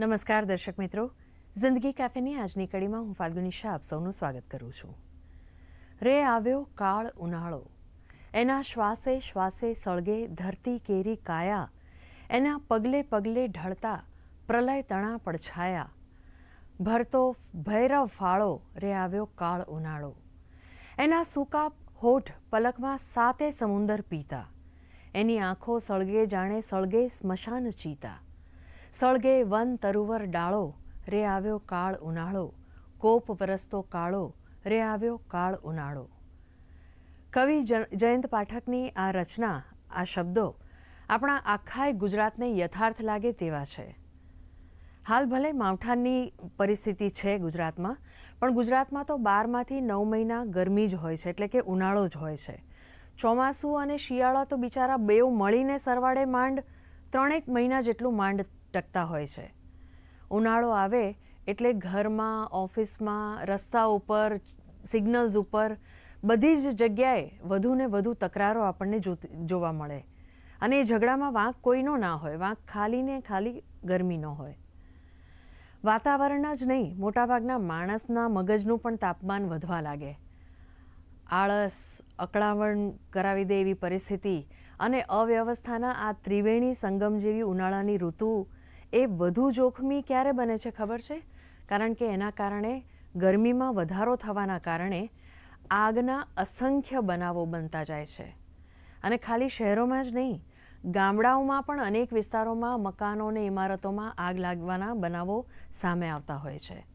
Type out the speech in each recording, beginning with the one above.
નમસ્કાર દર્શક મિત્રો. જિંદગી કેફેની આજની કડીમાં હું ફાલ્ગુની શાહ આપ સૌનું સ્વાગત કરું છું. રે આવ્યો કાળ ઉનાળો. એના શ્વાસે શ્વાસે સળગે ધરતી કેરી કાયા. એના પગલે પગલે ઢળતા પ્રલય તણા પડછાયા. ભરતો ભૈરવ ફાળો રે આવ્યો કાળ ઉનાળો. એના સૂકા હોઠ પલકમાં સાતે સમુંદર પીતા. એની આંખો સળગે જાણે સળગે સ્મશાન ચીતા. સળગે વન તરુવર ડાળો, રે આવ્યો કાળ ઉનાળો. કોપ વરસતો કાળો, રે આવ્યો કાળ ઉનાળો. કવિ જયંત પાઠકની આ રચના, આ શબ્દો આપણા આખાય ગુજરાતને યથાર્થ લાગે તેવા છે. હાલ ભલે માવઠાની પરિસ્થિતિ છે ગુજરાતમાં, પણ ગુજરાતમાં તો બારમાંથી નવ મહિના ગરમી જ હોય છે, એટલે કે ઉનાળો જ હોય છે. ચોમાસું અને શિયાળો તો બિચારા બેઉ મળીને સરવાળે માંડ, ત્રણેક મહિના જેટલું માંડ ટકતા હોય છે. ઉનાળો આવે એટલે ઘરમાં, ઓફિસમાં રસ્તા ઉપર, સિગ્નલ્સ ઉપર બધી જ જગ્યાએ વધુ ને વધુ તકરારો આપણને જોવા મળે. અને એ ઝઘડામાં વાંક કોઈનો ના હોય, વાંક ખાલી ને ખાલી ગરમીનો હોય. વાતાવરણ જ નહીં, મોટાભાગના માણસના મગજનું પણ તાપમાન વધવા લાગે. આળસ અકળાવણ કરાવી દે એવી પરિસ્થિતિ અને અવ્યવસ્થાના આ ત્રિવેણી સંગમ જેવી ઉનાળાની ઋતુ એ વધુ જોખમી ક્યારે બને છે ખબર છે? કારણ કે એના કારણે ગરમીમાં વધારો થવાના કારણે આગના અસંખ્ય બનાવો બનતા જાય છે. અને ખાલી શહેરોમાં જ નહીં, ગામડાઓમાં પણ અનેક વિસ્તારોમાં મકાનો અને ઇમારતોમાં આગ લાગવાના બનાવો સામે આવતા હોય છે.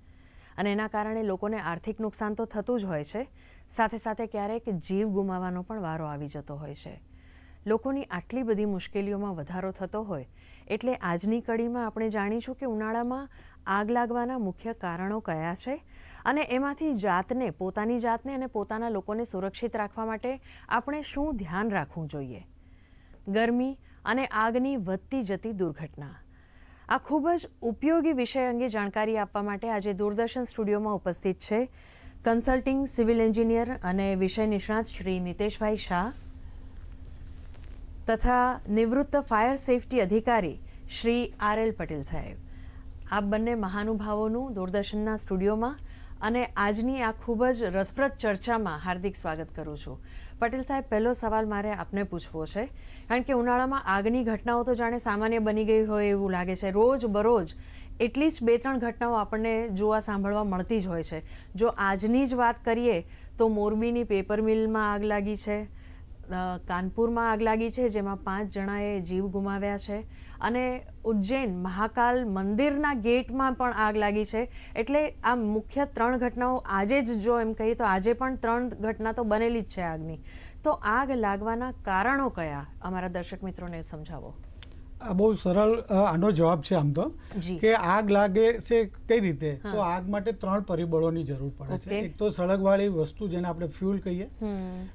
અને એના કારણે લોકોને આર્થિક નુકસાન તો થતું જ હોય છે. સાથે સાથે ક્યારેક જીવ ગુમાવવાનો પણ વારો આવી જતો હોય છે. લોકોની આટલી બધી મુશ્કેલીઓમાં વધારો થતો હોય એટલે આજની કડીમાં આપણે જાણીશું કે ઉનાળામાં આગ લાગવાના મુખ્ય કારણો કયા છે અને એમાંથી જાતને, પોતાની જાતને અને પોતાના લોકોને સુરક્ષિત રાખવા માટે આપણે શું ધ્યાન રાખવું જોઈએ? ગરમી અને આગની વધતી જતી દુર્ઘટના. આ ખૂબ જ ઉપયોગી વિષય અંગે જાણકારી આપવા માટે આજે દૂરદર્શન સ્ટુડિયોમાં ઉપસ્થિત છે કન્સલ્ટિંગ સિવિલ એન્જિનિયર અને વિષય નિષ્ણાત શ્રી નિતેશભાઈ શાહ. તથા નિવૃત્ત ફાયર સેફટી અધિકારી શ્રી આર એલ પટેલ સાહેબ. આ બંને મહાનુભાવોનું દૂરદર્શનના સ્ટુડિયોમાં અને આજની આ ખૂબ જ રસપ્રદ ચર્ચામાં હાર્દિક સ્વાગત કરું છું. પટેલ સાહેબ, પહેલો સવાલ મારે આપને પૂછવો છે. કારણ કે ઉનાળામાં આગની ઘટનાઓ તો જાણે સામાન્ય બની ગઈ હોય એવું લાગે છે. રોજ બરોજ એટલી જ બે ત્રણ ઘટનાઓ આપણને જોવા સાંભળવા મળતી જ હોય છે. જો આજની જ વાત કરીએ તો મોરબીની પેપર મિલમાં આગ લાગી છે કાનપુરમાં આગ લાગી છે, જેમાં પાંચ જણાએ જીવ ગુમાવ્યા છે. અને ઉજ્જૈન મહાકાલ મંદિરના ગેટમાં પણ આગ લાગી છે. એટલે આ મુખ્ય ત્રણ ઘટનાઓ આજે જ જો એમ કહીએ તો આજે પણ ત્રણ ઘટના તો બનેલી જ છે આગની. તો આગ લાગવાના કારણો કયા? અમારા દર્શક મિત્રોને સમજાવો. આ બહુ સરળ આનો જવાબ છે આમ તો કે આગ લાગે છે કઈ રીતે? તો આગ માટે ત્રણ પરિબળોની જરૂર પડે છે. એક તો સળગવાળી વસ્તુ જેને આપણે ફ્યુલ કહીએ.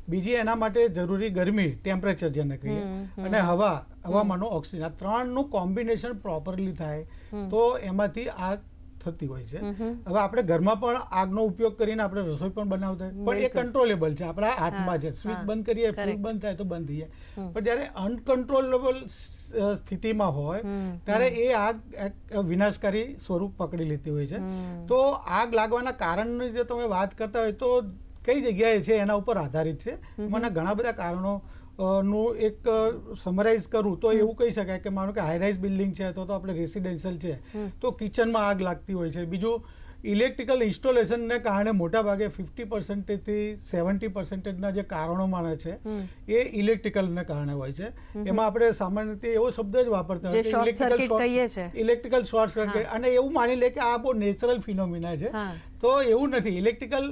બીજી એના માટે જરૂરી ગરમી ટેમ્પરેચર જેને કહીએ. અને હવા હવામાંનો ઓક્સિજન. આ ત્રણનું કોમ્બિનેશન પ્રોપરલી થાય તો એમાંથી આગ થતી હોય છે. હવે આપણે ઘરમાં પણ આગનો ઉપયોગ કરીને આપણે રસોઈ પણ બનાવતા પણ એ કંટ્રોલેબલ છે. આપણા હાથમાં છે. સ્વિચ બંધ કરીએ ફ્યુલ બંધ થાય તો બંધ થઈ જાય. પણ જ્યારે અનકન્ટ્રોલેબલ સ્થિતિમાં હોય ત્યારે એ આગ વિનાશકારી સ્વરૂપ પકડી લેતી હોય છે. તો આગ લાગવાના કારણની જે તમે વાત કરતા હોય તો કઈ જગ્યાએ છે એના ઉપર આધારિત છે. એમાંના ઘણા બધા કારણો નું એક સમરાઇઝ કરું તો એવું કહી શકાય કે માનો કે હાઈરાઇઝ બિલ્ડિંગ છે અથવા તો આપણે રેસિડેન્શિયલ છે તો કિચનમાં આગ લાગતી હોય છે. બીજું ઇલેક્ટ્રિકલ ઇન્સ્ટોલેશનને કારણે મોટા ભાગે ફિફ્ટી પર્સન્ટેજથી સેવન્ટી પર્સન્ટેજના જે કારણો માને છે એ ઇલેક્ટ્રિકલને કારણે હોય છે. એમાં આપણે સામાન્ય રીતે એવો શબ્દ જ વાપરતા હોય. ઇલેક્ટ્રિકલ શોર્ટ સર્કિટ અને એવું માની લે કે આ બહુ નેચરલ ફિનોમિના છે. તો એવું નથી. ઇલેક્ટ્રિકલ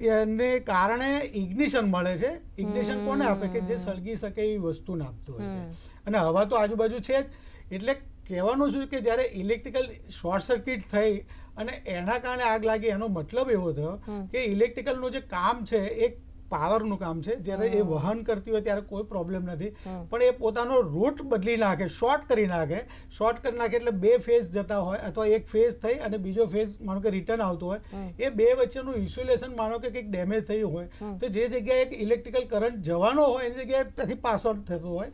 ને કારણે ઇગ્નિશન મળે છે. ઇગ્નિશન કોને આપે? કે જે સળગી શકે એવી વસ્તુને આપતું હોય છે. અને હવા તો આજુબાજુ છે જ. એટલે કહેવાનું છું કે જ્યારે ઇલેક્ટ્રિકલ શોર્ટ સર્કિટ થઈ અને એના કારણે આગ લાગી એનો મતલબ એવો થયો કે ઇલેક્ટ્રિકલનું જે કામ છે એ પાવરનું કામ છે જ્યારે એ વહન કરતી હોય ત્યારે કોઈ પ્રોબ્લેમ નથી. પણ એ પોતાનો રૂટ બદલી નાખે શોર્ટ કરી નાખે. શોર્ટ કરી નાખે એટલે બે ફેઝ જતા હોય અથવા એક ફેઝ થઈ અને બીજો ફેઝ માનો કે રિટર્ન આવતો હોય. એ બે વચ્ચેનું ઇન્સ્યુલેશન માનો કે કંઈક ડેમેજ થયું હોય. તો જે જગ્યાએ એક ઇલેક્ટ્રિકલ કરંટ જવાનો હોય એની જગ્યાએ ત્યાંથી પાસ આઉટ થતો હોય.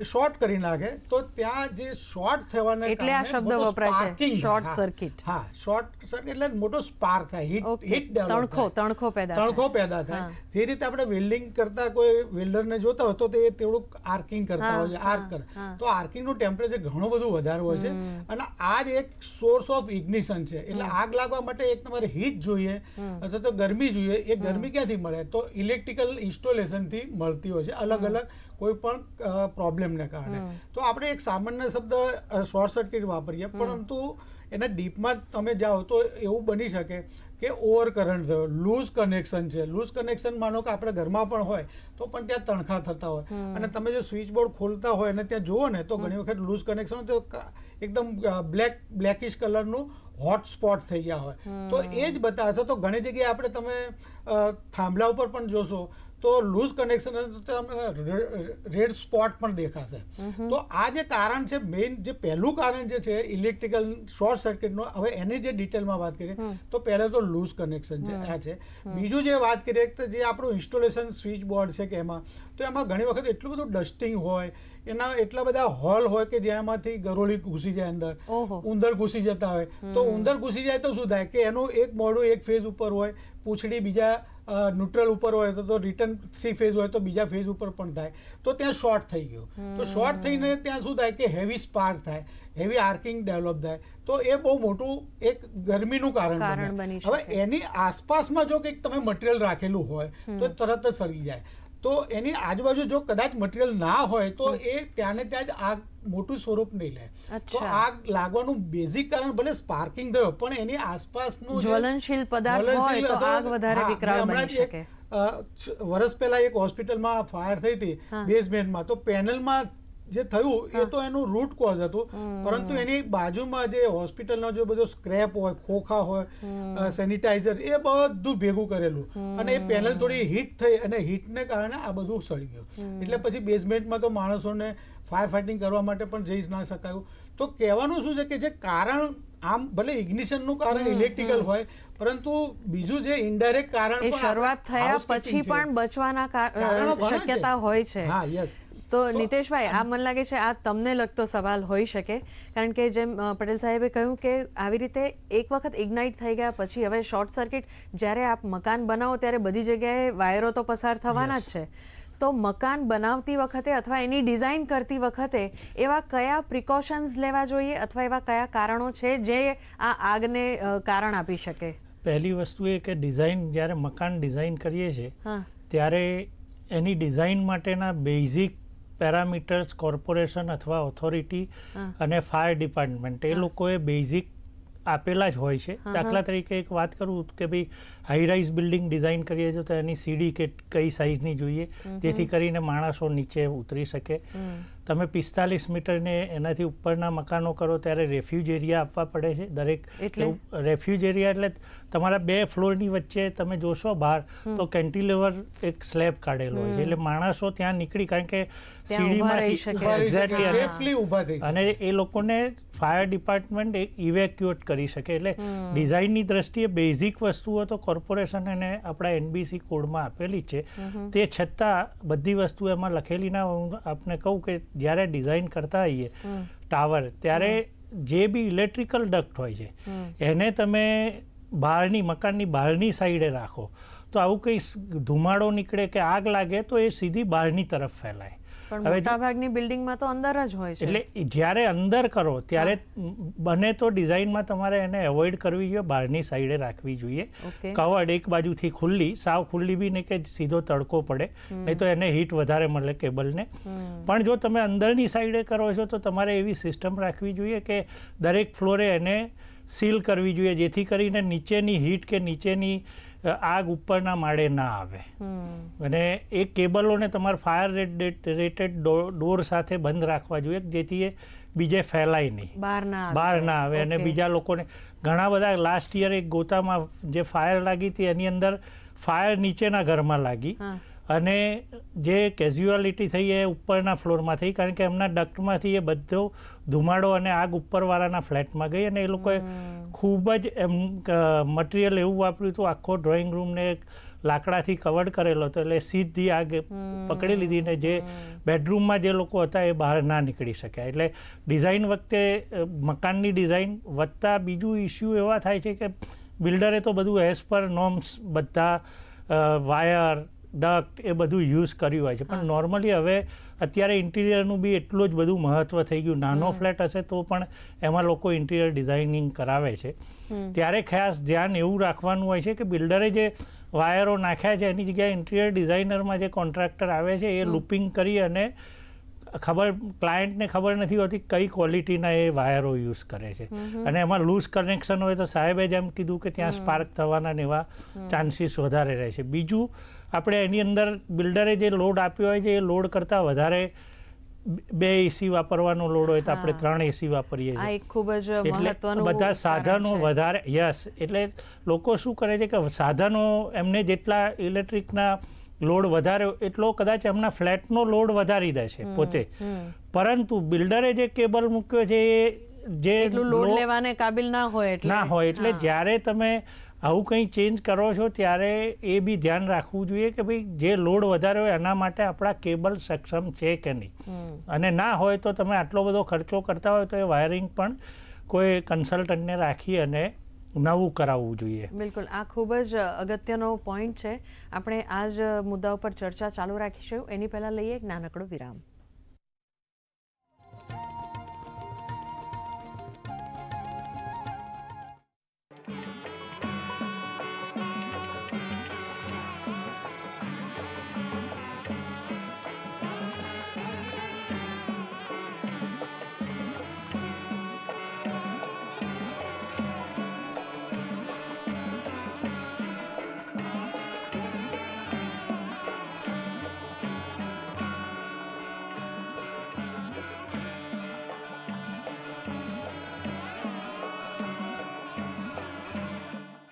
એ શોર્ટ કરી નાખે. તો ત્યાં જે શોર્ટ થવાના એટલે આ શબ્દ વપરાય છે, શોર્ટ સર્કિટ હા, શોર્ટ સર્કિટ એટલે મોટો સ્પાર્ક થાય હીટ હીટ તણખો તણખો પેદા થાય. તણખો પેદા થાય. જે રીતે આપણે વેલ્ડિંગ કરતા કોઈ વેલ્ડરને જોતા હોય તો તે થોડુંક આર્કિંગ કરતા હોય છે આર્ક કરે. તો આર્કિંગનું ટેમ્પરેચર ઘણું બધું વધારે હોય છે અને આ જ એક સોર્સ ઓફ ઇગ્નિશન છે. એટલે આગ લાગવા માટે એક તમારે હીટ જોઈએ અથવા તો ગરમી જોઈએ એ ગરમી ક્યાંથી મળે? તો ઇલેક્ટ્રિકલ ઇન્સ્ટોલેશનથી મળતી હોય છે અલગ અલગ કોઈ પણ પ્રોબ્લેમને કારણે. તો આપણે એક સામાન્ય શબ્દ શોર્ટ સર્કિટ વાપરીએ. પરંતુ એના ડીપમાં તમે જાઓ તો એવું બની શકે કે ઓવર કરંટ થયો લૂઝ કનેક્શન છે. લૂઝ કનેક્શન માનો કે આપણે ઘરમાં પણ હોય તો પણ ત્યાં તણખા થતા હોય. અને તમે જો સ્વિચ બોર્ડ ખોલતા હોય અને ત્યાં જુઓ ને તો ઘણી વખત લૂઝ કનેક્શન તો એકદમ બ્લેક બ્લેકિશ કલરનું હોટ સ્પોટ થઈ ગયા હોય. તો એ જ બતાવે છે. તો ઘણી જગ્યાએ આપણે તમે થાંભલા ઉપર પણ જોશો તો લૂઝ કનેક્શન રેડ સ્પોટ પણ દેખાશે. તો આ જે કારણ છે મેઇન જે પહેલું કારણ જે છે ઇલેક્ટ્રિકલ શોર્ટ સર્કિટનો હવે એની જે ડિટેલમાં વાત કરીએ તો પહેલાં તો લૂઝ કનેક્શન છે આ છે. બીજું જે વાત કરીએ તો જે આપણું ઇન્સ્ટોલેશન સ્વિચ બોર્ડ છે કે એમાં તો એમાં ઘણી વખત એટલું બધું ડસ્ટિંગ હોય એના એટલા બધા હોલ હોય કે જેમાંથી ગરોળી ઘૂસી જાય અંદર ઉંદર ઘૂસી જતા હોય. તો ઉંદર ઘૂસી જાય તો શું થાય? કે એનું એક મોઢું એક ફેઝ ઉપર હોય પૂંછડી બીજા ન્યુટ્રલ ઉપર હોય તો તો રિટર્ન થ્રી ફેઝ હોય તો બીજા ફેઝ ઉપર પણ થાય. તો ત્યાં શોર્ટ થઈ ગયું. તો શોર્ટ થઈને ત્યાં શું થાય કે હેવી સ્પાર્ક થાય હેવી આર્કિંગ ડેવલપ થાય. તો એ બહુ મોટું એક ગરમીનું કારણ કારણ બને હવે એની આસપાસમાં જો કંઈક તમે મટીરિયલ રાખેલું હોય તો તરત જ સળી જાય. તો એની આજુબાજુ જો કદાચ મટીરિયલ ના હોય તો એ ત્યાંને ત્યાં જ આગ મોટું સ્વરૂપ નહીં લે તો આગ લાગવાનું બેઝિક કારણ ભલે સ્પાર્કિંગ થયો પણ એની આસપાસનું જ્વલનશીલ પદાર્થ હોય તો આગ વધારે વિકરાળ બની શકે. વર્ષ પહેલા એક હોસ્પિટલમાં ફાયર થઈ હતી. બેઝમેન્ટમાં તો પેનલમાં જે થયું એ તો એનું રૂટ કોઝ હતું. પરંતુ એની બાજુમાં જે હોસ્પિટલનો જે બધો સ્ક્રેપ હોય ખોખા હોય સેનિટાઈઝર એ બધું ભેગું કરેલું. અને એ પેનલ થોડી હીટ થઈ અને હીટને કારણે આ બધું સળી ગયું. એટલે પછી બેઝમેન્ટમાં તો માણસોને ફાયર ફાઇટિંગ કરવા માટે પણ જઈ ના શકાયું. તો કહેવાનું શું છે કે જે કારણ આમ ભલે ઇગ્નિશનનું કારણ ઇલેક્ટ્રિકલ હોય પરંતુ બીજું જે ઇનડાયરેક્ટ કારણ શરૂઆત થયા પછી પણ બચવાના કારણો શક્યતા હોય છે. હા યસ તો નિતેશભાઈ આ મને લાગે છે આ તમને લગતો સવાલ હોઈ શકે. કારણ કે જેમ પટેલ સાહેબે કહ્યું કે આવી રીતે એક વખત ઇગ્નાઇટ થઈ ગયા પછી હવે શોર્ટ સર્કિટ જ્યારે આપ મકાન બનાવો ત્યારે બધી જગ્યાએ વાયરો તો પસાર થવાના જ છે. તો મકાન બનાવતી વખતે અથવા એની ડિઝાઇન કરતી વખતે એવા કયા પ્રિકોશન્સ લેવા જોઈએ અથવા એવા કયા કારણો છે જે આ આગને કારણ આપી શકે? પહેલી વસ્તુ એ કે ડિઝાઇન જ્યારે મકાન ડિઝાઇન કરીએ છીએ હા. ત્યારે એની ડિઝાઇન માટેના બેઝિક પેરામીટર્સ કોર્પોરેશન અથવા ઓથોરિટી અને ફાયર ડિપાર્ટમેન્ટ. એ લોકોએ બેઝિક આપેલા જ હોય છે. દાખલા તરીકે એક વાત કરું કે ભાઈ હાઈ રાઇઝ બિલ્ડિંગ ડિઝાઇન કરીએ છીએ તો એની સીડી કે કઈ સાઇઝની જોઈએ. જેથી કરીને માણસો નીચે ઉતરી શકે. તમે પિસ્તાલીસ મીટરને એનાથી ઉપરના મકાનો કરો ત્યારે રેફ્યુજ એરિયા આપવા પડે છે. દરેક એટલે? રેફ્યુજ એરિયા એટલે તમારા બે ફ્લોરની વચ્ચે તમે જોશો બહાર તો કેન્ટિલેવર એક સ્લેબ કાઢેલો હોય છે. એટલે માણસો ત્યાં નીકળી કારણ કે સીડીમાં એક્ઝેક્ટલી. અને એ લોકોને ફાયર ડિપાર્ટમેન્ટ ઇવેક્યુએટ કરી શકે. એટલે ડિઝાઇનની દ્રષ્ટિએ બેઝિક વસ્તુઓ તો કોર્પોરેશન અને આપણા એનબીસી કોડમાં આપેલી છે. તે છતાં બધી વસ્તુ એમાં લખેલી ના હું આપને કહું કે જ્યારે ડિઝાઇન કરતા હોઈએ ટાવર ત્યારે જે બી ઇલેક્ટ્રિકલ ડક્ટ હોય છે એને તમે બહારની મકાનની બહારની સાઈડે રાખો. તો આવું કંઈ ધુમાડો નીકળે કે આગ લાગે તો એ સીધી બહારની તરફ ફેલાય. પણ મોટાભાગની બિલ્ડિંગમાં તો અંદર જ હોય છે. એટલે જ્યારે અંદર કરો ત્યારે બને તો ડિઝાઇનમાં તમારે એને એવોઇડ કરવી જોઈએ બહારની સાઈડે રાખવી જોઈએ. કવર્ડ એક બાજુથી ખુલ્લી સાવ ખુલ્લી બી નહીં કે સીધો તડકો પડે નહીં તો એને હીટ વધારે મળે કેબલને. પણ જો તમે અંદરની સાઈડે કરો છો તો તમારે એવી સિસ્ટમ રાખવી જોઈએ કે દરેક ફ્લોરે એને સીલ કરવી જોઈએ જેથી કરીને નીચેની હીટ કે નીચેની આગ ઉપરના માળે ના આવે. અને એ કેબલોને તમારે ફાયર રેટેડ ડોર સાથે બંધ રાખવા જોઈએ જેથી એ બીજે ફેલાય નહીં. બહાર ના આવે. અને બીજા લોકોને ઘણા બધા લાસ્ટ યર એક ગોતામાં જે ફાયર લાગી હતી એની અંદર ફાયર નીચેના ઘરમાં લાગી. અને જે કેઝ્યુઆલિટી થઈ એ ઉપરના ફ્લોરમાં થઈ કારણ કે એમના ડક્ટમાંથી એ બધો ધુમાડો અને આગ ઉપરવાળાના ફ્લેટમાં ગઈ અને એ લોકોએ ખૂબ જ એમ મટીરિયલ એવું વાપર્યું હતું આખો ડ્રોઈંગ રૂમને લાકડાથી કવર કરેલો હતો એટલે સીધી આગ પકડી લીધી ને જે બેડરૂમમાં જે લોકો હતા એ બહાર ના નીકળી શક્યા. એટલે ડિઝાઇન વખતે મકાનની ડિઝાઇન વધતા બીજું ઇસ્યુ એવા થાય છે કે બિલ્ડરે તો બધું એઝ પર નોર્મ્સ બધા વાયર ડક્ટ એ બધું યુઝ કર્યું હોય છે. પણ નોર્મલી હવે અત્યારે ઇન્ટિરિયરનું બી એટલું જ બધું મહત્ત્વ થઈ ગયું. નાનો ફ્લેટ હશે તો પણ એમાં લોકો ઇન્ટિરિયર ડિઝાઇનિંગ કરાવે છે. ત્યારે ખાસ ધ્યાન એવું રાખવાનું હોય છે કે બિલ્ડરે જે વાયરો નાખ્યા છે એની જગ્યાએ ઇન્ટિરિયર ડિઝાઇનરમાં જે કોન્ટ્રાક્ટર આવે છે એ લુપિંગ કરી અને ખબર ક્લાયન્ટને ખબર નથી હોતી કઈ ક્વોલિટીના એ વાયરો યુઝ કરે છે. અને એમાં લૂઝ કનેક્શન હોય તો સાહેબે જેમ કીધું કે ત્યાં સ્પાર્ક થવાના એવા ચાન્સીસ વધારે રહે છે. બીજું આપણે એની અંદર બિલ્ડરે જે લોડ આપ્યો હોય છે એ લોડ કરતાં વધારે બે એસી વાપરવાનો લોડ હોય તો આપણે ત્રણ એસી વાપરીએ છીએ. ખૂબ જ એટલે મહત્વનું બધા સાધનો વધારે યસ એટલે લોકો શું કરે છે કે સાધનો એમને જેટલા ઇલેક્ટ્રિકના લોડ વધારે એટલો કદાચ એમના ફ્લેટનો લોડ વધારી દે છે પોતે. પરંતુ બિલ્ડરે જે કેબલ મૂક્યો છે એ જે લોડ લેવાને કાબિલ ના હોય ના હોય એટલે જ્યારે તમે આવું કંઈ ચેન્જ કરો છો ત્યારે એ બી ધ્યાન રાખવું જોઈએ કે ભાઈ જે લોડ વધારે હોય એના માટે આપણા કેબલ સક્ષમ છે કે નહીં. અને ના હોય તો તમે આટલો બધો ખર્ચો કરતા હોય તો એ વાયરિંગ પણ કોઈ કન્સલ્ટન્ટને રાખી અને નવું કરાવવું જોઈએ. બિલકુલ. આ ખૂબ જ અગત્યનો પોઈન્ટ છે. આપણે આ જ મુદ્દા ઉપર ચર્ચા ચાલુ રાખીશું. એની પહેલાં લઈએ એક નાનકડો વિરામ.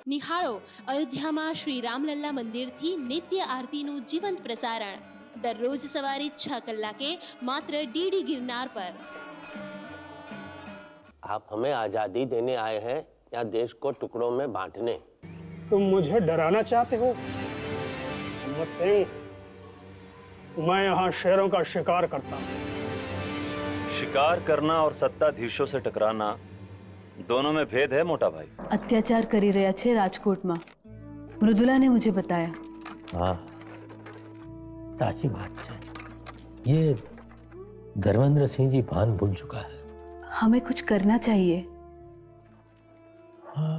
નિહાળો અયોધ્યામાં શ્રી રામલલ્લા મંદિરથી નિત્ય આરતીનું જીવંત પ્રસારણ દરરોજ સવારે છ કલાકે માત્ર ડીડી ગિરનાર પર आप हमें आजादी देने आए हैं या देश को टुकड़ों में बांटने तुम मुझे डराना चाहते हो मोहम्मद सिंह मैं यहाँ शेरों का शिकार करता हूँ शिकार करना और सत्ताधीशों से टकराना दोनों में भेद है મોટા ભાઈ અત્યાચાર કરી राजकोट છે मृदुला ने मुझे बताया। हाँ साची बात છે ये धर्मेंद्र सिंह जी भान भूल चुका है। हमें कुछ करना चाहिए। हाँ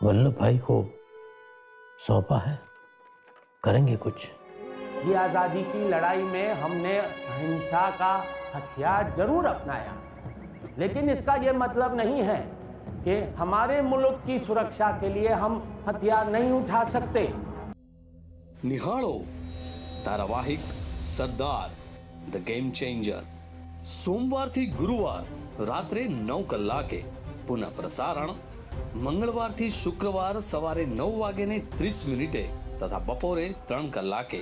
वल्लभ भाई को सौंपा है। करेंगे कुछ। ये आज़ादी की लड़ाई में हमने अहिंसा का हथियार ज़रूर अपनाया। लेकिन इसका ये मतलब नहीं है कि हमारे मुल्क की सुरक्षा के लिए हम हथियार नहीं उठा सकते નિહાળો ધારાવાહિક સરદાર ધ ગેમ ચેન્જર સોમવારથી ગુરુવાર રાત્રે નવ કલાકે પુનઃ પ્રસારણ મંગળવારથી શુક્રવાર સવારે નવ વાગે ને ત્રીસ મિનિટે તથા બપોરે ત્રણ કલાકે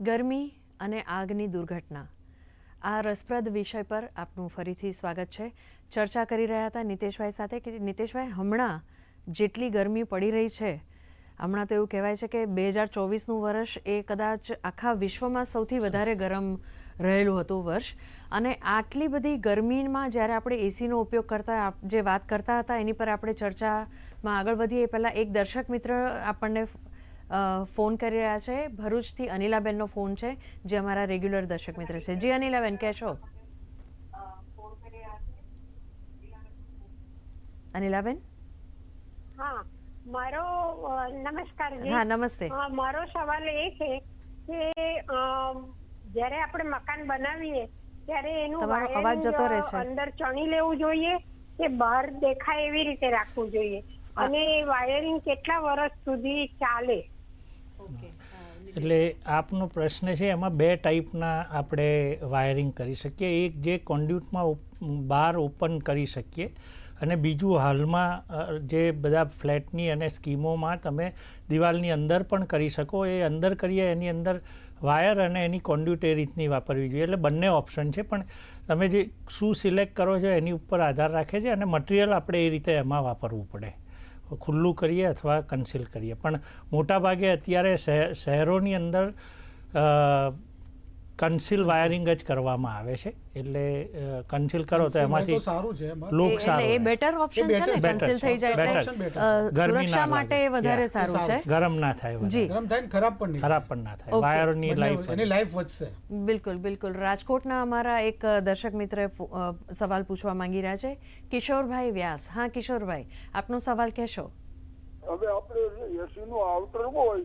ગરમી અને આગની દુર્ઘટના. આ રસપ્રદ વિષય પર આપનું ફરીથી સ્વાગત છે. ચર્ચા કરી રહ્યા હતા નિતેશભાઈ સાથે કે નિતેશભાઈ, હમણાં જેટલી ગરમી પડી રહી છે, હમણાં તો એવું કહેવાય છે કે બે હજાર ચોવીસનું વર્ષ એ કદાચ આખા વિશ્વમાં સૌથી વધારે ગરમ રહેલું હતું વર્ષ. અને આટલી બધી ગરમીમાં જ્યારે આપણે એસીનો ઉપયોગ કરતા જે વાત કરતા હતા એની પર આપણે ચર્ચામાં આગળ વધીએ. પહેલાં એક દર્શક મિત્ર આપણને ફોન કરી રહ્યા છે. ભરૂચથી અનિલાબેનનો ફોન છે જે અમારા રેગ્યુલર દર્શક મિત્ર છે. જી અનિલાબેન કહેશો અનિલાબેન? હા મારો નમસ્કાર હા, નમસ્તે. મારો સવાલ એ છે કે જ્યારે આપણે મકાન બનાવીએ ત્યારે એનું તમારો અવાજ જતો રહે છે. અંદર ચણી લેવું જોઈએ કે બહાર દેખાય એવી રીતે રાખવું જોઈએ? અને વાયરિંગ કેટલા વર્ષ સુધી ચાલે? એટલે આપનો પ્રશ્ન છે એમાં બે ટાઈપના આપણે વાયરિંગ કરી શકીએ. એક જે કોન્ડ્યુટમાં બહાર ઓપન કરી શકીએ અને બીજું હાલમાં જે બધા ફ્લેટની અને સ્કીમોમાં તમે દિવાલની અંદર પણ કરી શકો. એ અંદર કરીએ એની અંદર વાયર અને એની કોન્ડ્યુટ એ રીતની વાપરવી જોઈએ. એટલે બંને ઓપ્શન છે પણ તમે જે શું સિલેક્ટ કરો છો એની ઉપર આધાર રાખે છે અને મટીરિયલ આપણે એ રીતે એમાં વાપરવું પડે. ખુલ્લું કરીએ અથવા કન્સીલ કરીએ. પણ મોટાભાગે અત્યારે શહેર શહેરોની અંદર કન્સીલ વાયરિંગ જ કરવામાં આવે છે. એટલે કન્સીલ કરો તો એમાંથી સારું છે. લુક સારું એ બેટર ઓપ્શન છે ને કન્સીલ થઈ જાય એટલે સુરક્ષા માટે એ વધારે સારું છે. ગરમ ના થાય વધારે. જી. ગરમ થાય ને ખરાબ પણ નહીં ખરાબ પણ ના થાય. વાયરની લાઈફ એની લાઈફ વધશે બિલકુલ બિલકુલ. રાજકોટના અમારા એક દર્શક મિત્ર સવાલ પૂછવા માંગી રહ્યા છે. કિશોરભાઈ વ્યાસ. હા કિશોરભાઈ આપનો સવાલ કહેશો? હવે આપણે એસી નું આઉટર હોય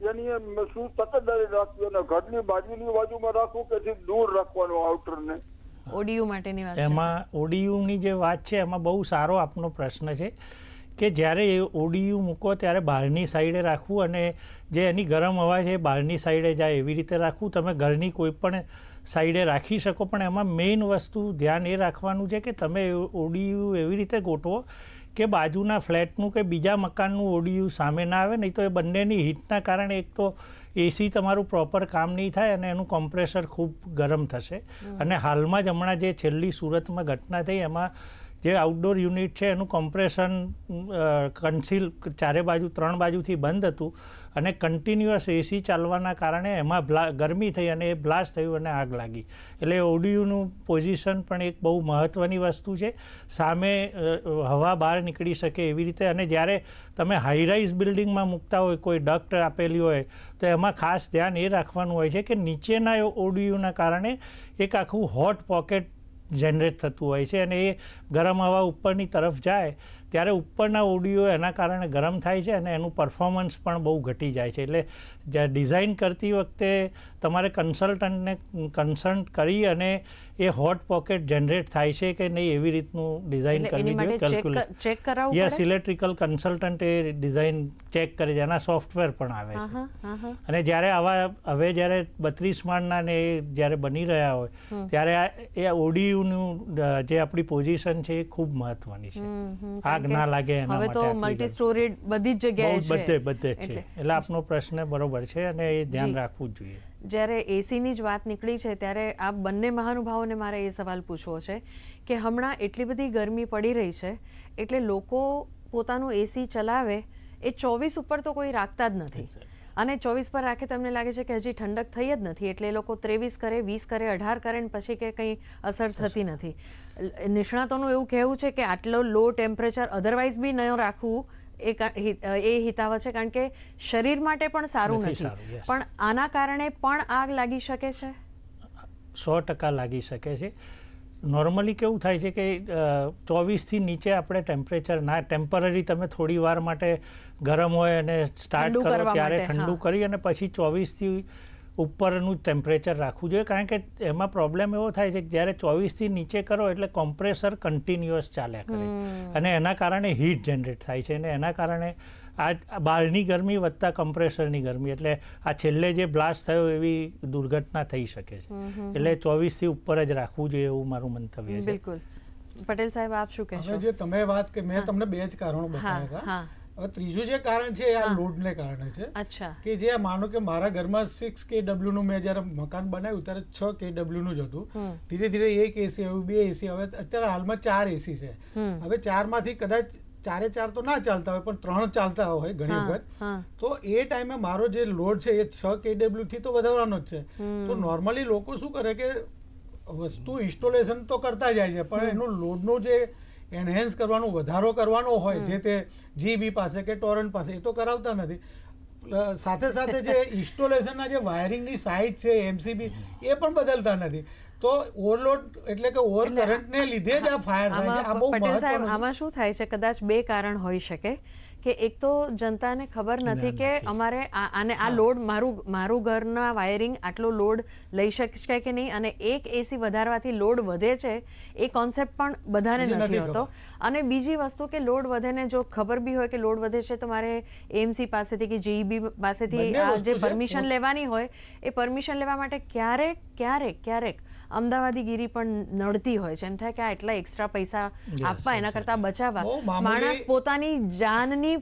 એની શું તકેદારી રાખવી અને ઘરની બાજુની બાજુમાં રાખવું કે દૂર રાખવાનું આઉટરને ઓડીયુ માટેની વાત એમાં ઓડીયુની જે વાત છે એમાં બહુ સારો આપનો પ્રશ્ન છે કે જ્યારે એ ઓડીયુ મૂકો ત્યારે બહારની સાઈડે રાખવું અને જે એની ગરમ હવા છે એ બહારની સાઈડે જાય એવી રીતે રાખવું. તમે ઘરની કોઈ પણ સાઈડે રાખી શકો પણ એમાં મેઇન વસ્તુ ધ્યાન એ રાખવાનું છે કે તમે ઓડીયુ એવી રીતે ગોઠવો કે બાજુના ફ્લેટનું કે બીજા મકાનનું ઓડીયુ સામે ના આવે નહીં તો એ બંનેની હીટના કારણે એક તો એસી તમારું પ્રોપર કામ નહીં થાય અને એનું કોમ્પ્રેસર ખૂબ ગરમ થશે. અને હાલમાં જ હમણાં જે છેલ્લી સુરતમાં ઘટના થઈ એમાં જે આઉટડોર યુનિટ છે, એનું કોમ્પ્રેશન કન્સીલ ચારે બાજુ, ત્રણ બાજુથી બંધ હતું અને કન્ટિન્યુઅસ એસી ચાલવાના કારણે એમાં ગરમી થઈ અને એ બ્લાસ્ટ થયું અને આગ લાગી. એટલે ઓડીયુનું પોઝિશન પણ એક બહુ મહત્ત્વની વસ્તુ છે. સામે હવા બહાર નીકળી શકે એવી રીતે અને જ્યારે તમે હાઈરાઇઝ બિલ્ડિંગમાં મૂકતા હોય, કોઈ ડક્ટ આપેલી હોય, તો એમાં ખાસ ધ્યાન એ રાખવાનું હોય છે કે નીચેના ઓડીયુના કારણે એક આખું હોટ પોકેટ જનરેટ થતું હોય છે અને એ ગરમ હવા ઉપરની તરફ જાય ત્યારે ઉપરના ઓડિયો એના કારણે ગરમ થાય છે અને એનું પરફોર્મન્સ પણ બહુ ઘટી જાય છે. એટલે જ્યાં ડિઝાઇન કરતી વખતે તમારે કન્સલ્ટન્ટને કન્સલ્ટ કરી અને એ હોટ પોકેટ જનરેટ થાય છે કે નહીં એવી રીતનું ડિઝાઇન કરવી જોઈએ કેલ્ક્યુલેટ ચેક કરાવવું યસ ઇલેક્ટ્રિકલ કન્સલ્ટન્ટ એ ડિઝાઇન ચેક કરે છે. એના સોફ્ટવેર પણ આવે છે. અને જ્યારે આવા હવે જ્યારે બત્રીસ માળના ને એ જ્યારે બની રહ્યા હોય ત્યારે આ એ ઓડીયુનું જે આપણી પોઝિશન છે એ ખૂબ મહત્વની છે. આગ ના લાગે હવે તો મલ્ટી ગરમી. સ્ટોરી બધી જ જગ્યાએ છે. બધે બધે છે. એટલે આપનો પ્રશ્ન બરોબર છે અને એ ધ્યાન રાખવું જોઈએ. જ્યારે એસીની જ વાત નીકળી છે ત્યારે આ બંને મહાનુભાવોને મારે એ સવાલ પૂછવો છે કે હમણાં એટલી બધી ગરમી પડી રહી છે એટલે લોકો પોતાનું એસી ચલાવે એ ચોવીસ ઉપર તો કોઈ રાખતા જ નથી. અને ચોવીસ પર રાખે તમને લાગે છે કે હજી ઠંડક થઈ જ નથી. એટલે એ લોકો ત્રેવીસ કરે વીસ કરે અઢાર કરે ને પછી કે કંઈ અસર થતી નથી. નિષ્ણાતોનું એવું કહેવું છે કે આટલો લો ટેમ્પરેચર અધરવાઇઝ બી ન રાખવું એ એ હિતાવહ છે. કારણ કે શરીર માટે પણ સારું નથી પણ આના કારણે પણ આગ લાગી શકે છે? સો ટકા લાગી શકે છે. નોર્મલી કેવું થાય છે કે ચોવીસથી નીચે આપણે ટેમ્પરેચર ના ટેમ્પરરી તમે થોડી વાર માટે ગરમ હોય અને સ્ટાર્ટ કરો ત્યારે ઠંડુ કરી અને પછી ચોવીસથી ઉપરનું ટેમ્પરેચર રાખવું જોઈએ. કારણ કે એમાં પ્રોબ્લેમ એવો થાય છે કે જ્યારે ચોવીસથી નીચે કરો એટલે કોમ્પ્રેસર કન્ટિન્યુઅસ ચાલ્યા કરે. અને એના કારણે હીટ જનરેટ થાય છે અને એના કારણે આ બહારની ગરમી વધતા કમ્પ્રેસરની ગરમી. એટલે આ છેલ્લે જે બ્લાસ્ટ થયો એવી દુર્ઘટના થઈ શકે છે. એટલે ચોવીસથી ઉપર જ રાખવું જોઈએ એવું મારું મંતવ્ય છે. બિલકુલ. પટેલ સાહેબ આપ શું કહેશો? જે તમે વાત કે મેં તમને બે જ કારણો બતાવ્યા હતા. હવે ત્રીજું જે કારણ છે એ આ લોડને કારણે છે. અચ્છા. કે જે માનો કે મારા ઘરમાં સિક્સ કે નું મેં જ્યારે મકાન બનાવ્યું ત્યારે છ કે નું જ હતું. ધીરે ધીરે એક એસી આવ્યું બે એસી હવે અત્યારે હાલમાં ચાર એસી છે. હવે ચારમાંથી કદાચ ચારે ચાર તો ના ચાલતા હોય પણ ત્રણ ચાલતા હોય ઘણી વખત. તો એ ટાઈમે મારો જે લોડ છે એ છ કેડબલ્યુ થી તો વધારવાનો જ છે. તો નોર્મલી લોકો શું કરે કે વસ્તુ ઇન્સ્ટોલેશન તો કરતા જાય છે પણ એનું લોડનું જે એનહેન્સ કરવાનો વધારો કરવાનો હોય જે તે જીબી પાસે કે ટોરન્ટ પાસે એ તો કરાવતા નથી. સાથે સાથે જે ઇન્સ્ટોલેશનના જે વાયરિંગની સાઇઝ છે એમસીબી એ પણ બદલતા નથી. તો ઓવરલોડ એટલે કે ઓવર કરંટને લીધે જ આ ફાયર થાય છે. આ બહુ પટેલ સાહેબ આમાં શું થાય છે? કદાચ બે કારણ હોઈ શકે. કે એક તો જનતાને ખબર નથી કે અમારે આને આ લોડ મારું મારું ઘરના વાયરિંગ આટલો લોડ લઈ શકશે કે નહીં? અને એક એસી વધારવાથી લોડ વધે છે એ કોન્સેપ્ટ પણ બધાને નથી હોતો. અને બીજી વસ્તુ કે લોડ વધે ને જો ખબર બી હોય કે લોડ વધે છે તો મારે એમસી પાસેથી કે જીઈબી પાસેથી આ વસ્તુ જે પરમિશન લેવાની હોય એ પરમિશન લેવા માટે ક્યારેક ક્યારેક ક્યારેક અમદાવાદીગીરી પણ નડતી હોય છે. એમ થાય કે આ એટલા એક્સ્ટ્રા પૈસા આપવા એના કરતાં બચાવવા. માણસ પોતાની જાનની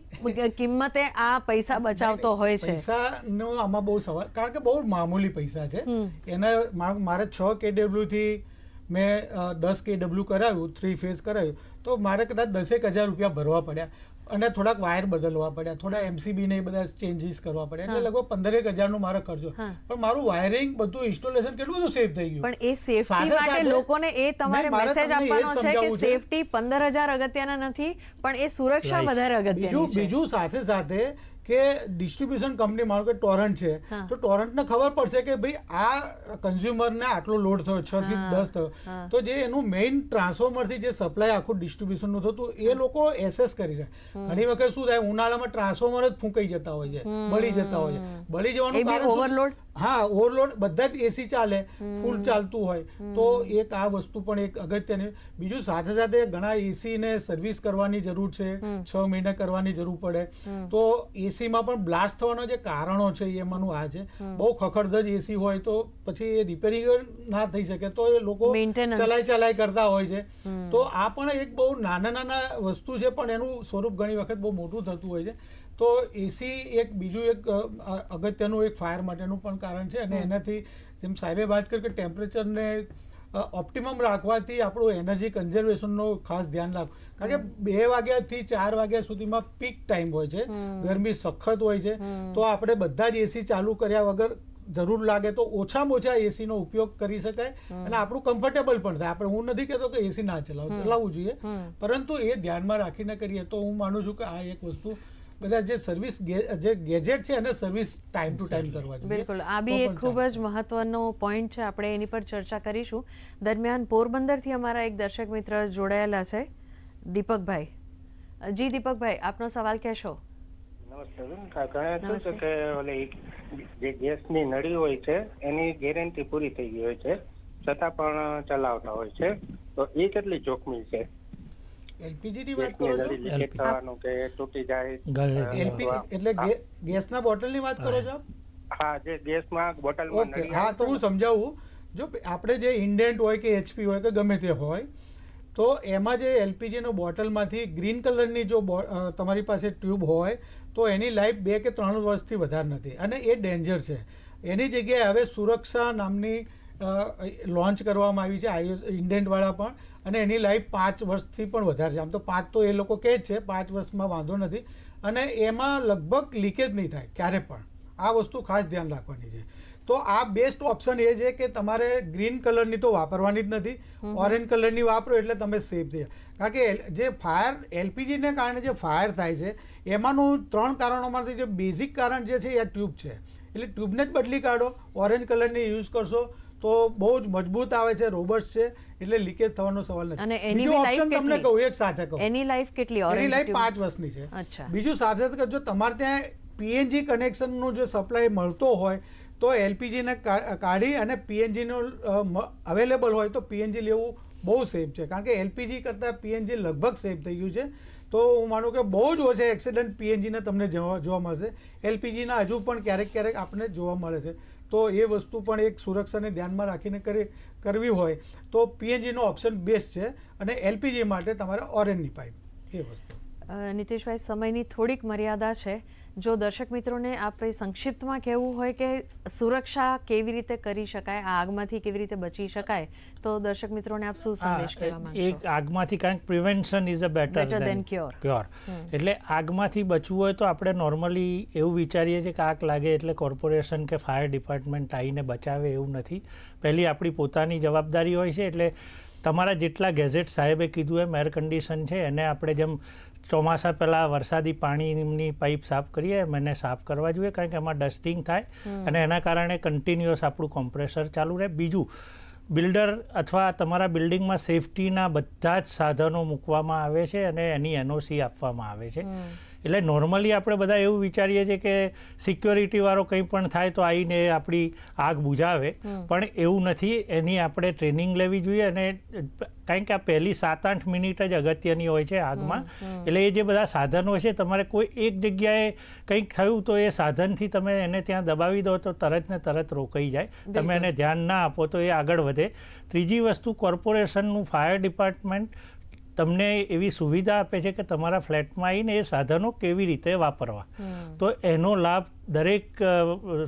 કિંમતે આ પૈસા બચાવતો હોય છે. પૈસાનો આમાં બહુ સવાલ. કારણ કે બહુ મામૂલી પૈસા છે. એના મારે છ કેડબ્લ્યુ થી મેં દસ કેડબ્લ્યુ કરાવ્યું થ્રી ફેઝ કરાવ્યું તો મારે કદાચ દસેક હજાર રૂપિયા ભરવા પડ્યા. અને થોડાક વાયર બદલવા પડ્યા થોડા એમસીબી ને બધા ચેન્જીસ કરવા પડ્યા. એટલે લગભગ પંદરેકનું મારો ખર્ચો. પણ મારું વાયરિંગ બધું ઇન્સ્ટોલેશન કેટલું બધું સેફ થઈ ગયું. પણ એ સેફટી માટે લોકોને એ તમારે મેસેજ આપવાનો છે કે સેફટી પંદર હજાર અગત્યના નથી પણ એ સુરક્ષા વધારે અગત્યની બીજું છે. બીજું સાથે સાથે કે ડિસ્ટ્રીબ્યુશન કંપની માનો કે ટોરન્ટ છે તો ટોરન્ટને ખબર પડશે કે ભાઈ આ કન્ઝ્યુમરને આટલો લોડ થયો છ થી દસ થયો. તો જે એનું મેઇન ટ્રાન્સફોર્મરથી જે સપ્લાય આખું ડિસ્ટ્રીબ્યુશનનું થતું એ લોકો એસેસ કરી છે ઘણી વખત શું થાય ઉનાળામાં ટ્રાન્સફોર્મર જ ફૂંકાઈ જતા હોય છે બળી જતા હોય છે. બળી જવાનું overload? હા ઓવરલોડ બધા જ એસી ચાલે ફૂલ ચાલતું હોય. તો એક આ વસ્તુ પણ એક અગત્યની. બીજું સાથે સાથે ઘણા એસી ને સર્વિસ કરવાની જરૂર છે. છ મહિને કરવાની જરૂર પડે. તો એસીમાં પણ બ્લાસ્ટ થવાના જે કારણો છે એમાંનું આ છે. બહુ ખખડધજ એસી હોય તો પછી એ રિપેરિંગ ના થઈ શકે. તો એ લોકો ચલાય ચલાઈ કરતા હોય છે. તો આ પણ એક બહુ નાના નાના વસ્તુ છે પણ એનું સ્વરૂપ ઘણી વખત બહુ મોટું થતું હોય છે. તો એસી એક બીજું એક અગત્યનું એક ફાયર માટેનું પણ કારણ છે અને એનાથી જેમ સાહેબે વાત કરી કે ટેમ્પરેચરને ઓપ્ટિમમ રાખવાથી આપણું એનર્જી કન્ઝર્વેશનનો ખાસ ધ્યાન રાખવું. કારણ કે બે વાગ્યાથી ચાર વાગ્યા સુધીમાં પીક ટાઈમ હોય છે ગરમી સખત હોય છે તો આપણે બધા જ એસી ચાલુ કર્યા વગર જરૂર લાગે તો ઓછામાં ઓછા એસીનો ઉપયોગ કરી શકાય અને આપણું કમ્ફર્ટેબલ પણ થાય. આપણે હું નથી કહેતો કે એસી ના ચલાવો ચલાવવું જોઈએ. પરંતુ એ ધ્યાનમાં રાખીને કરીએ તો હું માનું છું કે આ એક વસ્તુ બધા જે સર્વિસ જે ગેજેટ છે એને સર્વિસ ટાઈમ ટુ ટાઈમ કરવા જોઈએ. બિલકુલ. આ બી એક ખૂબ જ મહત્વનો પોઈન્ટ છે. આપણે એની પર ચર્ચા કરીશું. દરમિયાન પોરબંદરથી અમારા એક દર્શક મિત્ર જોડાયેલા છે. દીપકભાઈ. જી દીપકભાઈ આપનો સવાલ કહેશો? નમસ્તે કે ઓલી જે ગેસની નળી હોય છે એની ગેરંટી પૂરી થઈ ગઈ હોય છે. છતાં પણ ચલાવતા હોય છે. તો એ કેટલી જોખમી છે? LPG ની વાત કરો છો? લીકેજ થવાનું કે તૂટી જાય. એટલે ગેસના બોટલની વાત કરો છો હા જે ગેસમાં બોટલમાં ઓકે હા તો હું સમજાવું. જો આપણે જે ઇન્ડેન્ટ હોય કે એચપી હોય કે ગમે તે હોય તો એમાં જે એલપીજીનો બોટલમાંથી ગ્રીન કલરની જો તમારી પાસે ટ્યુબ હોય તો એની લાઈફ બે કે ત્રણ વર્ષથી વધારે નથી. અને એ ડેન્જર છે. એની જગ્યાએ હવે સુરક્ષા નામની લોન્ચ કરવામાં આવી છે આઈએસ ઇન્ડેન્ટવાળા પણ. અને એની લાઈફ પાંચ વર્ષથી પણ વધારે છે. આમ તો પાંચ તો એ લોકો કહે જ છે પાંચ વર્ષમાં વાંધો નથી. અને એમાં લગભગ લીકેજ નહીં થાય ક્યારે પણ. આ વસ્તુ ખાસ ધ્યાન રાખવાની છે. તો આ બેસ્ટ ઓપ્શન એ છે કે તમારે ગ્રીન કલરની તો વાપરવાની જ નથી. ઓરેન્જ કલરની વાપરો એટલે તમે સેફ થઈ કારણ કે જે ફાયર એલપીજીને કારણે જે ફાયર થાય છે એમાંનું ત્રણ કારણોમાંથી જે બેઝિક કારણ જે છે એ ટ્યુબ છે. એટલે ટ્યુબને જ બદલી કાઢો ઓરેન્જ કલરની યુઝ કરશો તો બહુ જ મજબૂત આવે છે રોબસ્ટ છે એટલે લીકેજ થવાનો સવાલ અને એની option તમને કહું એક સાથે કહું. એની લાઈફ કેટલી? એની લાઈફ? પાંચ વર્ષની છે. અચ્છા. બીજું સાથે સાથે જો તમારે ત્યાં પીએનજી કનેક્શનનો જો સપ્લાય મળતો હોય તો એલપીજીને કાઢી અને પીએનજીનો અવેલેબલ હોય તો પીએનજી લેવું બહુ સેફ છે. કારણ કે એલપીજી કરતાં પીએનજી લગભગ સેફ થઈ ગયું છે. તો હું માનું કે બહુ જ ઓછા એક્સિડન્ટ પીએનજીને તમને જોવા જોવા મળશે. એલપીજીના હજુ પણ ક્યારેક ક્યારેક આપણને જોવા મળે છે. તો એ વસ્તુ પણ એક સુરક્ષાને ધ્યાનમાં રાખીને કરી, કરવી હોય તો પીએનજીનો ઓપ્શન બેસ્ટ છે અને એલપીજી માટે તમારે ઓરેન્જની પાઇપ એ વસ્તુ. નીતિશભાઈ, સમયની થોડીક મર્યાદા છે. જો દર્શક મિત્રોને આપણે સંક્ષિપ્તમાં કહેવું હોય કે સુરક્ષા કેવી રીતે કરી શકાય આ આગમાંથી કેવી રીતે બચી શકાય તો દર્શક મિત્રોને આપ શું સંદેશ કહેવા માંગો એક આગમાંથી કારણ કે prevention is a better than cure cure એટલે આગમાંથી બચવું હોય તો આપણે નોર્મલી એવું વિચારીએ છીએ કે આગ લાગે એટલે કોર્પોરેશન કે ફાયર ડિપાર્ટમેન્ટ આવીને બચાવે એવું નથી. પહેલી આપણી પોતાની જવાબદારી હોય છે એટલે તમારા જેટલા ગેઝેટ સાહેબે કીધું એમ એર કન્ડિશન છે એને આપણે જેમ ચોમાસા પહેલાં વરસાદી પાણીની પાઇપ સાફ કરીએ મને સાફ કરવા જોઈએ કારણ કે એમાં ડસ્ટિંગ થાય અને એના કારણે કન્ટિન્યુઅસ આપણું કોમ્પ્રેસર ચાલુ રહે. બીજું બિલ્ડર અથવા તમારા બિલ્ડિંગમાં સેફટીના બધા જ સાધનો મૂકવામાં આવે છે અને એની એનઓસી આપવામાં આવે છે. એટલે નોર્મલી આપણે બધા એવું વિચારીએ છીએ કે સિક્યોરિટીવાળો કંઈ પણ થાય તો આવીને આપણી આગ બુઝાવે પણ એવું નથી એની આપણે ટ્રેનિંગ લેવી જોઈએ અને કારણ કે આ પહેલી સાત આઠ મિનિટ જ અગત્યની હોય છે આગમાં. એટલે એ જે બધા સાધનો છે તમારે કોઈ એક જગ્યાએ કંઈક થયું તો એ સાધનથી તમે એને ત્યાં દબાવી દો તો તરત ને તરત રોકાઈ જાય. તમે એને ધ્યાન ના આપો તો એ આગળ વધે. ત્રીજી વસ્તુ કોર્પોરેશનનું ફાયર ડિપાર્ટમેન્ટ તમને એવી સુવિધા આપે છે કે તમારા ફ્લેટમાં આવીને એ સાધનો કેવી રીતે વાપરવા. તો એનો લાભ દરેક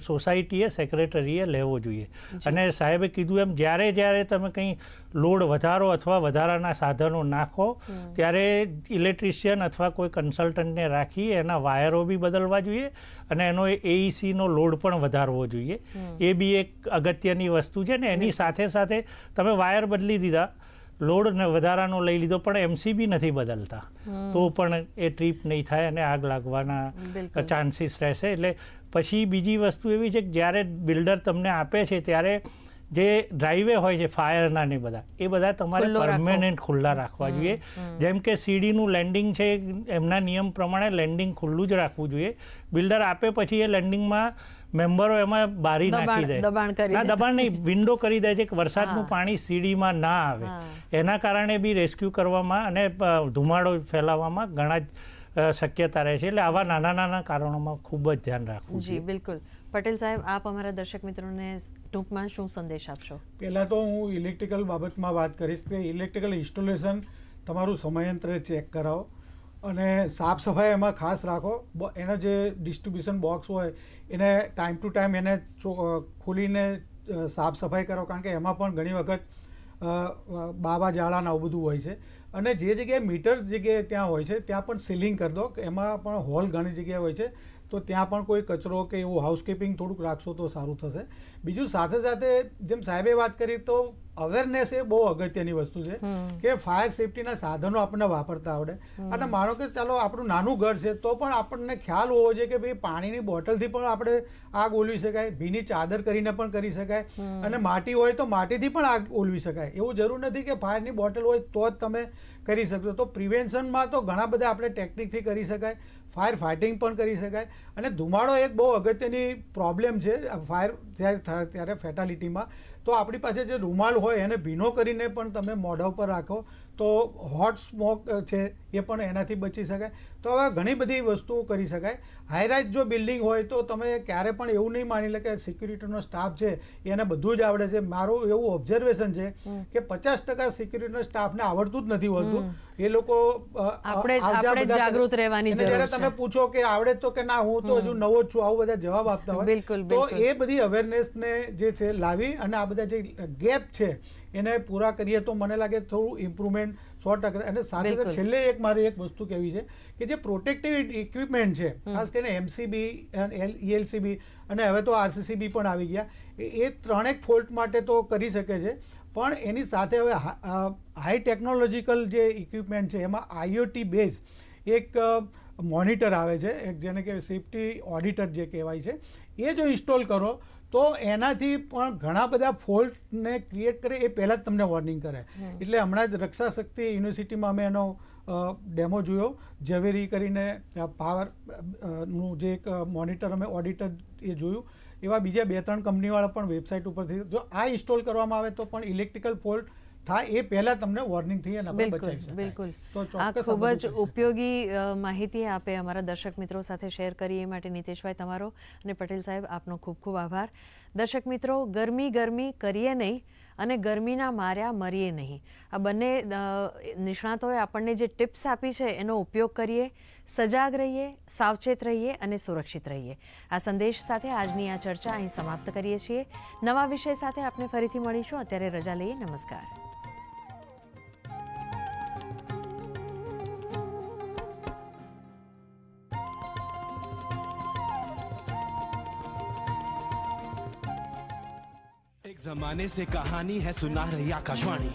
સોસાયટીએ સેક્રેટરીએ લેવો જોઈએ. અને સાહેબે કીધું એમ જ્યારે જ્યારે તમે કંઈ લોડ વધારો અથવા વધારાના સાધનો નાખો ત્યારે ઇલેક્ટ્રિશિયન અથવા કોઈ કન્સલ્ટન્ટને રાખી એના વાયરો બી બદલવા જોઈએ અને એનો એઈસીનો લોડ પણ વધારવો જોઈએ. એ બી એક અગત્યની વસ્તુ છે ને એની સાથે સાથે તમે વાયર બદલી દીધા લોડ ને વધારાનો લઈ લીધો પણ એમસીબી નથી બદલતા. તો પણ એ ટ્રીપ નહીં થાય અને આગ લાગવાના ચાન્સીસ રહેશે. એટલે પછી બીજી વસ્તુ એવી છે કે જ્યારે બિલ્ડર તમને આપે છે ત્યારે જે ડ્રાઈવે હોય છે ફાયરના ને બધા એ બધા તમારે પરમેનન્ટ ખુલ્લા રાખવા જોઈએ. જેમ કે સીડીનું લેન્ડિંગ છે એમના નિયમ પ્રમાણે લેન્ડિંગ ખુલ્લું જ રાખવું જોઈએ. બિલ્ડર આપે પછી એ લેન્ડિંગમાં મેમ્બરો એમાં બારી નાખી દે. ના દબાણ નહીં વિન્ડો કરી દે છે કે વરસાદનું પાણી સીડીમાં ના આવે. એના કારણે બી રેસ્ક્યુ કરવામાં અને ધુમાડો ફેલાવવામાં ઘણા જ શક્યતા રહે છે. એટલે આવા નાના નાના કારણોમાં ખૂબ જ ધ્યાન રાખવું જી બિલકુલ. પટેલ સાહેબ, આપ અમારા દર્શક મિત્રોને ટૂંકમાં શું સંદેશ આપશો? પહેલાં તો હું ઇલેક્ટ્રિકલ બાબતમાં વાત કરીશ કે ઇલેક્ટ્રિકલ ઇન્સ્ટોલેશન તમારું સમયાંતરે ચેક કરાવો અને સાફ સફાઈ એમાં ખાસ રાખો. એનો જે ડિસ્ટ્રીબ્યુશન બોક્સ હોય, એને ટાઈમ ટુ ટાઈમ એને ખોલીને સાફ સફાઈ કરો. કારણ કે એમાં પણ ઘણી વખત બાબા જાળાને આવું બધું હોય છે. અને જે જગ્યાએ મીટર જગ્યાએ ત્યાં હોય છે, ત્યાં પણ સીલિંગ કરી દો. એમાં પણ હોલ ઘણી જગ્યાએ હોય છે. તો ત્યાં પણ કોઈ કચરો કે એવું હાઉસકીપિંગ થોડુંક રાખશો તો સારું થશે. બીજું સાથે સાથે જેમ સાહેબે વાત કરી તો અવેરનેસ એ બહુ અગત્યની વસ્તુ છે કે ફાયર સેફટીના સાધનો આપણને વાપરતા આવડે. અને માનો કે ચાલો આપણું નાનું ઘર છે તો પણ આપણને ખ્યાલ હોવો જોઈએ કે ભાઈ પાણીની બોટલથી પણ આપણે આગ ઓલવી શકાય ભીની ચાદર કરીને પણ કરી શકાય. અને માટી હોય તો માટીથી પણ આગ ઓલવી શકાય. એવું જરૂર નથી કે ફાયરની બોટલ હોય તો જ તમે કરી શકશો. તો પ્રિવેન્શનમાં તો ઘણા બધા આપણે ટેકનિકથી કરી શકાય. ફાયર ફાઇટિંગ પણ કરી શકાય. અને ધુમાડો એક બહુ અગત્યની પ્રોબ્લેમ છે. ફાયર જ્યારે થાય ત્યારે ફેટાલિટીમાં તો આપણી પાસે જે રૂમાલ હોય એને ભીનો કરીને પણ તમે મોઢા ઉપર રાખો. તો હોટ સ્મોક છે એ પણ એનાથી બચી શકાય. તો હવે ઘણી બધી વસ્તુઓ કરી શકાય. હાઈરાઇઝ જો બિલ્ડિંગ હોય તો તમે ક્યારે પણ એવું નહીં માની લે કે સિક્યુરિટીનો સ્ટાફ છે એને બધું જ આવડે છે. મારું એવું ઓબ્ઝર્વેશન છે કે પચાસ ટકા સિક્યુરિટીનો સ્ટાફને આવડતું જ નથી હોતું. એ લોકો આપણે જાગૃત. રહેવાની જ્યારે તમે પૂછો કે આવડે તો કે ના હું તો હજુ નવો જ છું આવું બધા જવાબ આપતા હોય તો એ બધી અવેરનેસને જે છે લાવી અને આ બધા જે ગેપ છે એને પૂરા કરીએ તો મને લાગે થોડું ઇમ્પ્રુવમેન્ટ સો ટકા. અને સાથે સાથે છેલ્લે એક મારી એક વસ્તુ કહેવી છે કે જે પ્રોટેક્ટિવ ઇક્વિપમેન્ટ છે ખાસ કરીને એમસીબી ઈએલસીબી અને હવે તો આરસીસીબી પણ આવી ગયા. એ- ત્રણેક ફોલ્ટ માટે તો કરી શકે છે પણ એની સાથે હવે હાઈ ટેકનોલોજીકલ જે ઇક્વિપમેન્ટ છે એમાં આઈઓટી બેઝ એક મોનિટર આવે છે એક જેને કે સેફટી ઓડિટર જે કહેવાય છે એ જો ઇન્સ્ટોલ કરો તો એનાથી પણ ઘણા બધા ફોલ્ટને ક્રિએટ કરે એ પહેલાં જ તમને વોર્નિંગ કરે. એટલે હમણાં જ રક્ષા શક્તિ યુનિવર્સિટીમાં અમે એનો ડેમો જોયો. ઝવેરી કરીને પાવરનું જે એક મોનિટર અમે ઓડિટર એ જોયું. એવા બીજા બે ત્રણ કંપનીવાળા પણ વેબસાઇટ ઉપરથી જો આ ઇન્સ્ટોલ કરવામાં આવે તો પણ ઇલેક્ટ્રિકલ ફોલ્ટ થાય એ પહેલા તમને વોર્નિંગ થઈ અને બિલકુલ બચાવી શકાય. બિલકુલ. આ ખૂબ જ ઉપયોગી માહિતી આપે અમારા દર્શક મિત્રો સાથે શેર કરી એ માટે નિતેશભાઈ તમારો અને પટેલ સાહેબ આપનો ખૂબ ખૂબ આભાર. દર્શક મિત્રો ગરમી ગરમી કરીએ નહીં અને ગરમીના માર્યા મરીએ નહીં. આ બંને નિષ્ણાતોએ આપણને જે ટિપ્સ આપી છે એનો ઉપયોગ કરીએ સજાગ રહીએ સાવચેત રહીએ અને સુરક્ષિત રહીએ. આ સંદેશ સાથે આજની આ ચર્ચા અહીં સમાપ્ત કરીએ છીએ. નવા વિષય સાથે આપણે ફરીથી મળીશું. અત્યારે રજા લઈએ. નમસ્કાર. जमाने से कहानी है सुना रही आकाशवाणी